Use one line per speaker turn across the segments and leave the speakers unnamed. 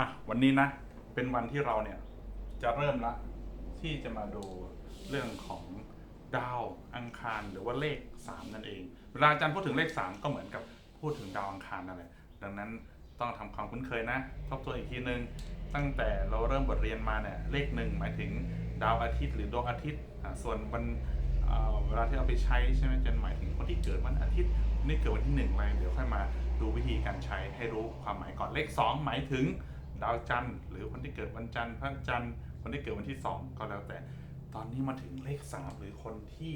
อะวันนี้นะ เป็นวันที่เราเนี่ยจะเริ่มละ ที่จะมาดูเรื่องของดาวอังคารหรือว่าเลข 3 นั่นเองเวลาอาจารย์พูดถึงเลข 3 ก็เหมือนกับพูดถึงดาวอังคารนั่นแหละดังนั้นต้องทำความคุ้นเคยนะทบทวนอีกทีนึง ตั้งแต่เราเริ่มบทเรียนมาเนี่ยเลขหนึ่งหมายถึงดาวอาทิตย์หรือดวงอาทิตย์ส่วนวันเเวลาที่เอาไปใช้ใช่ไหมจะหมายถึงคนที่เกิดวันอาทิตย์นี่เกิดวันที่หนึ่งอะไรเดี๋ยวค่อยมาดูวิธีการใช้ให้รู้ความหมายก่อนเลข 2 หมายถึง ดาวจันทร์ หรือคนที่เกิดวันจันทร์พระจันทร์คนที่เกิดวันที่ 2 ก็แล้วแต่ ตอนนี้มาถึงเลข 3 หรือคนที่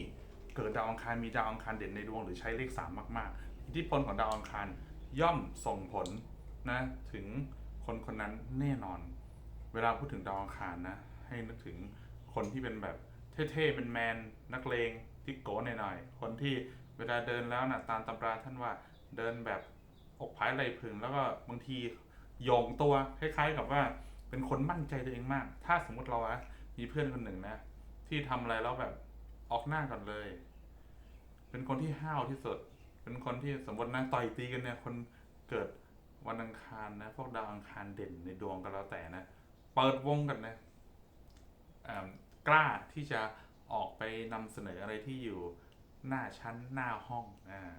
เกิดดาวอังคารมีดาวอังคารเด่นในดวงหรือใช้เลข 3 มาก ๆ อิทธิพลของดาวอังคารย่อมส่งผลนะถึงคนคนนั้นแน่นอน เวลาพูดถึงดาวอังคารนะให้นึกถึงคนที่เป็นแบบเท่ๆเป็นแมนนักเลงที่โก้หน่อยๆคนที่เวลาเดินแล้วนะตามตำราท่านว่าเดินแบบอกผายไหลพึงแล้วก็บางที โยงตัวคล้าย ๆ กับว่า เป็นคนมั่นใจตัวเองมาก ถ้าสมมติเราอะมีเพื่อนคนหนึ่งนะ ที่ทำอะไรแล้วแบบออกหน้าก่อนเลย เป็นคนที่ห้าวที่สุด เป็นคนที่สมมตินะต่อยตีกันเนี่ย คนเกิดวันอังคารนะ พวกดาวอังคารเด่นในดวงก็แล้วแต่นะเปิดวงกันนะกล้าที่จะออกไปนำเสนออะไรที่อยู่หน้าชั้นหน้าห้องอ่า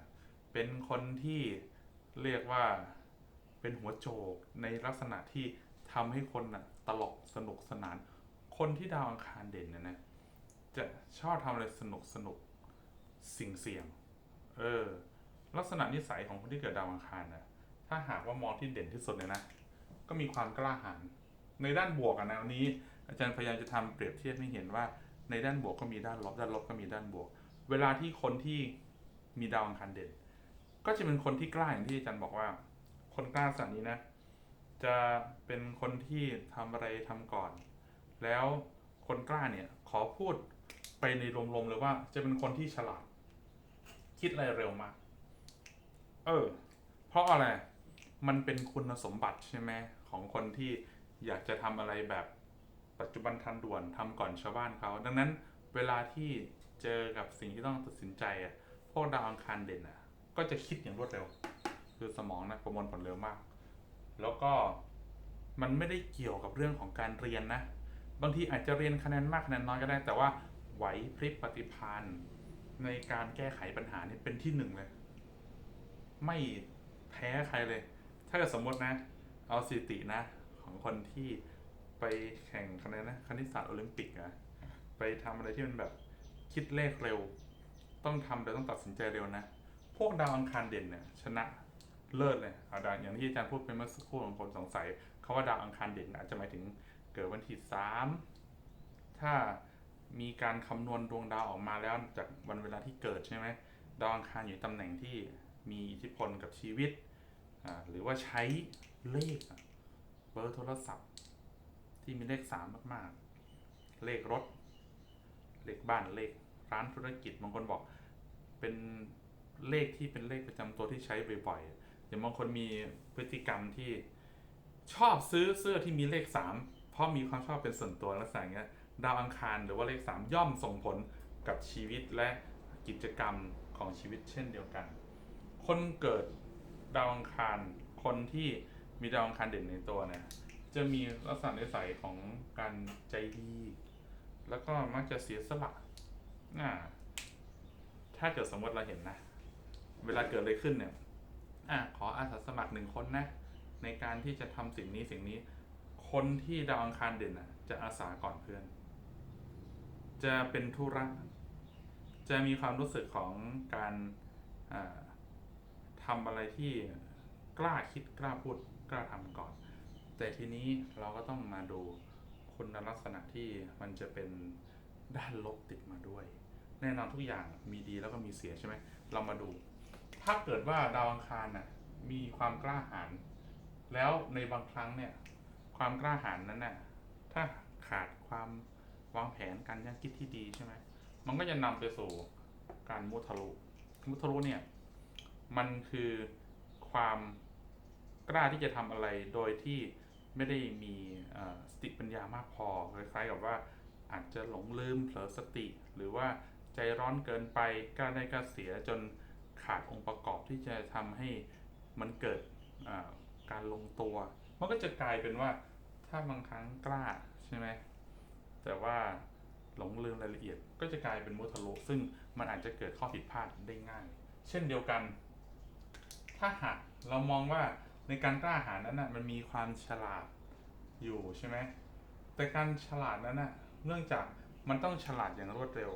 เป็นคนที่เรียกว่า เป็นหัวโจกในลักษณะที่ทำให้คนน่ะตลกสนุกสนาน คนที่ดาวอังคารเด่นเนี่ยนะจะชอบทำอะไรสนุกสนุกสิ่งเสี่ยง เออ ลักษณะนิสัยของคนที่เกิดดาวอังคารนะถ้าหากว่ามองที่เด่นที่สุดเนี่ยนะ ก็มีความกล้าหาญ ในด้านบวกอะนะวันนี้ อาจารย์พยายามจะทำเปรียบเทียบให้เห็นว่า ในด้านบวกก็มีด้านลบ ด้านลบก็มีด้านบวก เวลาที่คนที่มีดาวอังคารเด่น ก็จะเป็นคนที่กล้าอย่างที่อาจารย์บอกว่า คนกล้าสันนี้นะ จะเป็นคนที่ทำอะไรทำก่อน แล้วคนกล้าเนี่ยขอพูดไปในรวมๆเลยว่า จะเป็นคนที่ฉลาด คิดอะไรเร็วมาก เออ เพราะอะไร มันเป็นคุณสมบัติใช่ไหมของคนที่อยากจะทำอะไรแบบปัจจุบันทันด่วนทำก่อนชาวบ้านเขา ดังนั้นเวลาที่เจอกับสิ่งที่ต้องตัดสินใจอะพวกดาวอังคารเด่นอะ ก็จะคิดอย่างรวดเร็ว คือสมองนะประมวลผลเร็วมาก แล้วก็มันไม่ได้เกี่ยวกับเรื่องของการเรียนนะ บางทีอาจจะเรียนคะแนนมากคะแนนน้อยก็ได้ แต่ว่าไหวพริบปฏิภาณในการแก้ไขปัญหานี่เป็นที่หนึ่งเลย ไม่แพ้ใครเลย ถ้าเกิดสมมตินะ เอาสถิตินะ ของคนที่ไปแข่งคะแนนนะคณิตศาสตร์โอลิมปิกอะไปทำอะไรที่มันแบบคิดเลขเร็ว ต้องทำแต่ต้องตัดสินใจเร็วนะ พวกดาวอังคารเด่นเนี่ยชนะ เลิศเลยอาดาวอย่างที่อาจารย์พูดไปเมื่อสักครู่ของคนสงสัยเขาว่าดาวอังคารเด่นอาจจะหมายถึงเกิดวันที่สามถ้ามีการคำนวณดวงดาวออกมาแล้วจากวันเวลาที่เกิดใช่ไหมดาวอังคารอยู่ตำแหน่งที่มีอิทธิพลกับชีวิต หรือว่าใช้เลขเบอร์โทรศัพท์ ที่มีเลขสามมากๆ เลขรถ เลขบ้านเลขร้านธุรกิจบางคนบอก เป็นเลขที่เป็นเลขประจำตัวที่ใช้บ่อยๆ อย่างบางคนมีพฤติกรรมที่ชอบซื้อเสื้อที่มีเลขสามเพราะมีความชอบเป็นส่วนตัวลักษณะอย่างเงี้ยดาวอังคารหรือว่าเลขสามย่อมส่งผลกับชีวิตและกิจกรรมของชีวิตเช่นเดียวกัน คนเกิดดาวอังคารคนที่มีดาวอังคารเด่นในตัวเนี่ยจะมีลักษณะนิสัยของการใจดี แล้วก็มักจะเสียสละอ่าถ้าเกิดสมมติเราเห็นนะ เวลาเกิดอะไรขึ้นเนี่ย อะขออาสาสมัครหนึ่งคนนะ ในการที่จะทำสิ่งนี้สิ่งนี้ คนที่ดาวอังคารเด่นอะ จะอาสาก่อนเพื่อน จะเป็นธุระจะมีความรู้สึกของการอ่าทำอะไรที่กล้าคิดกล้าพูดกล้าทำก่อน แต่ทีนี้เราก็ต้องมาดูคุณลักษณะที่มันจะเป็นด้านลบติดมาด้วย แน่นอนทุกอย่างมีดีแล้วก็มีเสียใช่ไหมเรามาดู ถ้าเกิดว่าดาวอังคารน่ะมีความกล้าหาญแล้วในบางครั้งเนี่ย ความกล้าหาญนั้นน่ะถ้าขาดความวางแผนการยังคิดที่ดีใช่ไหมมันก็จะนำไปสู่การมุทะลุมุทะลุเนี่ย มันคือความกล้าที่จะทำอะไรโดยที่ไม่ได้มีสติปัญญามากพอคล้ายๆกับว่าอาจจะหลงลืมเผลอสติ หรือว่าใจร้อนเกินไปกล้าได้กล้าเสียจน ขาดองค์ประกอบที่จะทำให้มันเกิดการลงตัว มันก็จะกลายเป็นว่าถ้าบางครั้งกล้าใช่ไหมแต่ว่าหลงลืมรายละเอียดก็จะกลายเป็นมุทะลุซึ่งมันอาจจะเกิดข้อผิดพลาดได้ง่าย เช่นเดียวกัน ถ้าหากเรามองว่าในการกล้าหาญนั้นนะมันมีความฉลาดอยู่ใช่ไหมแต่การฉลาดนั้นนะเนื่องจากมันต้องฉลาดอย่างรวดเร็ว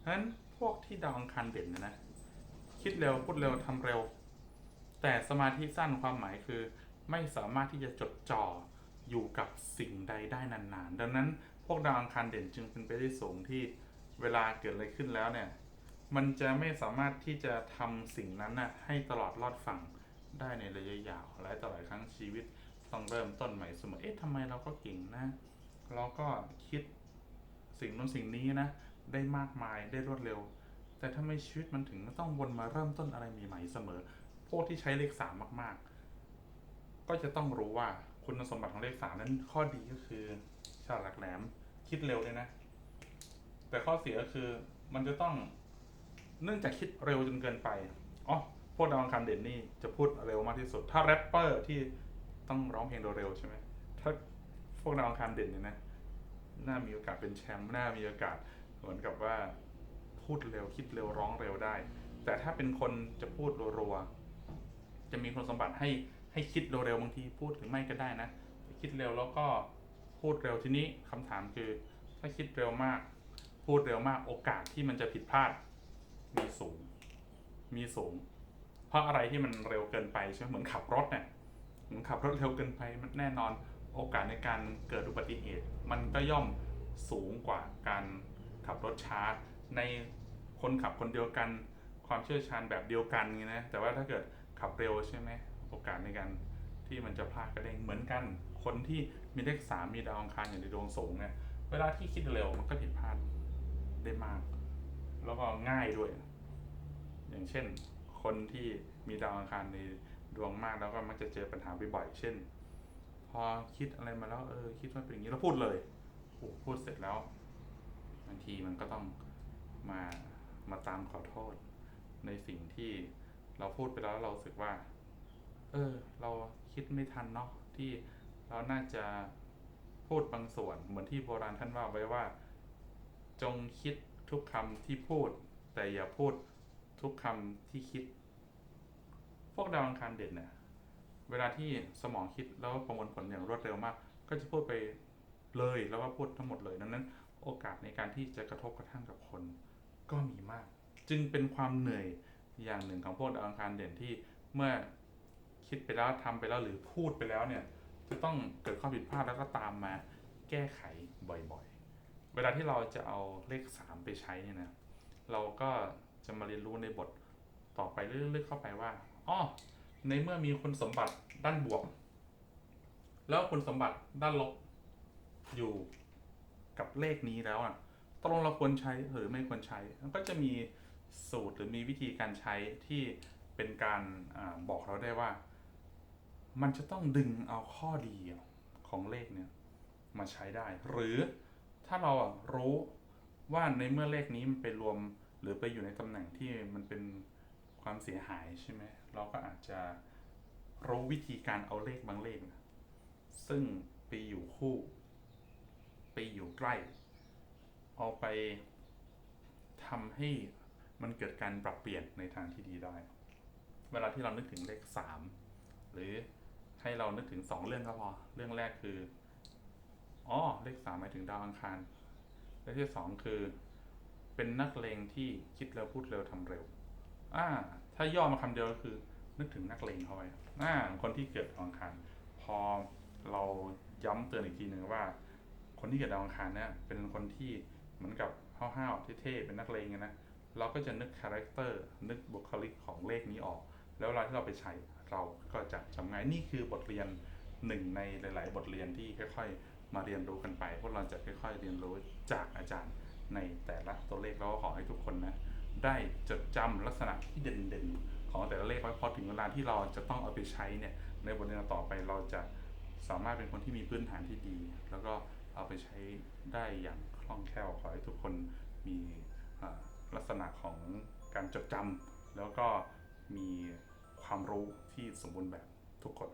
ฉะนั้นพวกที่ดาวอังคารเด่นนะนะ คิดเร็วพูดเร็วทำเร็ว แต่สมาธิสั้นความหมายคือ ไม่สามารถที่จะจดจ่ออยู่กับสิ่งใดได้นานๆ ดังนั้นพวกดาวอังคารเด่นจึงเป็นไปได้สูงที่เวลาเกิดอะไรขึ้นแล้วเนี่ย มันจะไม่สามารถที่จะทำสิ่งนั้นน่ะให้ตลอดรอดฝั่งได้ในระยะยาวหลายต่อหลายครั้งชีวิตต้องเริ่มต้นใหม่เสมอ เอ๊ะทำไมเราก็เก่งนะ เราก็คิดสิ่งนู้นสิ่งนี้นะ ได้มากมายได้รวดเร็ว แต่ทำไมชีวิตมันถึงต้องวนมาเริ่มต้นอะไรใหม่ๆเสมอ พวกที่ใช้เลขสามมาก ๆ ก็จะต้องรู้ว่าคุณสมบัติของเลขสามนั้นข้อดีก็คือฉลาดแหลมคิดเร็วด้วยนะ แต่ข้อเสียก็คือมันจะต้องเนื่องจากคิดเร็วจนเกินไปอ๋อพวกดาวอังคารเด่นนี่จะพูดเร็วมากที่สุด ถ้าแรปเปอร์ที่ต้องร้องเพลงเร็วใช่ไหมถ้าพวกดาวอังคารเด่นเนี่ยนะน่ามีโอกาสเป็นแชมป์น่ามีโอกาสเหมือนกับว่า พูดเร็ว คิดเร็วร้องเร็วได้ แต่ถ้าเป็นคนจะพูดรัวๆจะมีคุณสมบัติให้ให้คิดเร็วๆบางทีพูดถึงไม่ก็ได้นะคิดเร็วแล้วก็พูดเร็วทีนี้คำถามคือ ถ้าคิดเร็วมาก พูดเร็วมากโอกาสที่มันจะผิดพลาด มีสูง มีสูง เพราะอะไรที่มันเร็วเกินไปใช่ไหมเหมือนขับรถเนี่ยเหมือนขับรถเร็วเกินไปมันแน่นอนโอกาสในการเกิดอุบัติเหตุ มันก็ย่อมสูงกว่าการขับรถช้าใน คนขับคนเดียวกัน ความเชี่ยวชาญแบบเดียวกันไงนะ แต่ว่าถ้าเกิดขับเร็วใช่ไหมโอกาสในการที่มันจะพลาดก็ได้เหมือนกัน คนที่มีเลขสามมีดาวอังคารอยู่ในดวงสูงเนี่ยเวลาที่คิดเร็วมันก็ผิดพลาดได้มาก แล้วก็ง่ายด้วย อย่างเช่น คนที่มีดาวอังคารในดวงมากแล้วก็มักจะเจอปัญหาบ่อยๆเช่น พอคิดอะไรมาแล้วเออคิดว่าเป็นอย่างนี้แล้วพูดเลยโอ้พูดเสร็จแล้วบางทีมันก็ต้องมา มาตามขอโทษ ในสิ่งที่เราพูดไปแล้วเราสึกว่า เออ เราคิดไม่ทันเนาะที่เราน่าจะพูดบางส่วน เหมือนที่โบราณท่านว่าไว้ว่า จงคิดทุกคำที่พูด แต่อย่าพูดทุกคำที่คิด พวกดาวอังคารเด่นเนี่ยเวลาที่สมองคิดแล้วประมวลผลอย่างรวดเร็วมาก ก็จะพูดไปเลยแล้วก็พูดทั้งหมดเลยดังนั้น โอกาสในการที่จะกระทบกระทั่งกับคน ก็มีมาก จึงเป็นความเหนื่อยอย่างหนึ่งของพวกดาวอังคารเด่นที่เมื่อคิดไปแล้วทำไปแล้วหรือพูดไปแล้วเนี่ย จะต้องเกิดข้อผิดพลาดแล้วก็ตามมาแก้ไขบ่อยๆ เวลาที่เราจะเอาเลข 3 ไปใช้เนี่ยนะเราก็จะมาเรียนรู้ในบทต่อไปเรื่อยๆเข้าไปว่าอ๋อในเมื่อมีคุณสมบัติด้านบวก แล้วคุณสมบัติด้านลบอยู่กับเลขนี้แล้วอะ ตกลงเราควรใช้หรือไม่ควรใช้มันก็จะมีสูตรหรือมีวิธีการใช้ที่เป็นการอบอกเราได้ว่า มันจะต้องดึงเอาข้อดีของเลขเนี่ยมาใช้ได้ หรือถ้าเราอะรู้ว่าในเมื่อเลขนี้มันไปรวมหรือไปอยู่ในตำแหน่งที่มันเป็นความเสียหายใช่ไหมเราก็อาจจะรู้วิธีการเอาเลขบางเลขนะซึ่งไปอยู่คู่ ไปอยู่ใกล้ เอาไปทำให้มันเกิดการปรับเปลี่ยนในทางที่ดีได้ เวลาที่เรานึกถึงเลขสามหรือให้เรานึกถึงสองเรื่องก็พอ เรื่องแรกคือ อ๋อ เลขสามหมายถึงดาวอังคาร เรื่องที่สองคือ เป็นนักเลงที่คิดเร็วพูดเร็วทำเร็ว อ่า ถ้าย่อมาคำเดียวก็คือ นึกถึงนักเลงเข้าไปอ่า คนที่เกิดดาวอังคาร พอเราย้ำเตือนอีกทีหนึ่งว่า คนที่เกิดดาวอังคารเนี่ยเป็นคนที่ เหมือนกับห้าวๆเท่ๆเป็นนักเลงนะเราก็จะนึกคาแรคเตอร์นึกบุคลิกของเลขนี้ออก แล้วเวลาที่เราไปใช้เราก็จะจำง่ายนี่คือบทเรียนหนึ่งในหลาย ๆ บทเรียนที่ค่อยๆ มาเรียนรู้กันไป พวกเราจะค่อย ๆ เรียนรู้จากอาจารย์ในแต่ละตัวเลขแล้วก็ขอให้ทุกคนนะได้จดจำลักษณะที่เด่นๆ ของแต่ละเลขไว้พอถึงเวลาที่เราจะต้องเอาไปใช้เนี่ยในบทเรียนต่อไปเราจะสามารถเป็นคนที่มีพื้นฐานที่ดี แล้วก็เอาไปใช้ได้อย่าง ล่องแคล่วขอให้ทุกคนมีลักษณะของการจดจำแล้วก็มีความรู้ที่สมบูรณ์แบบทุกคน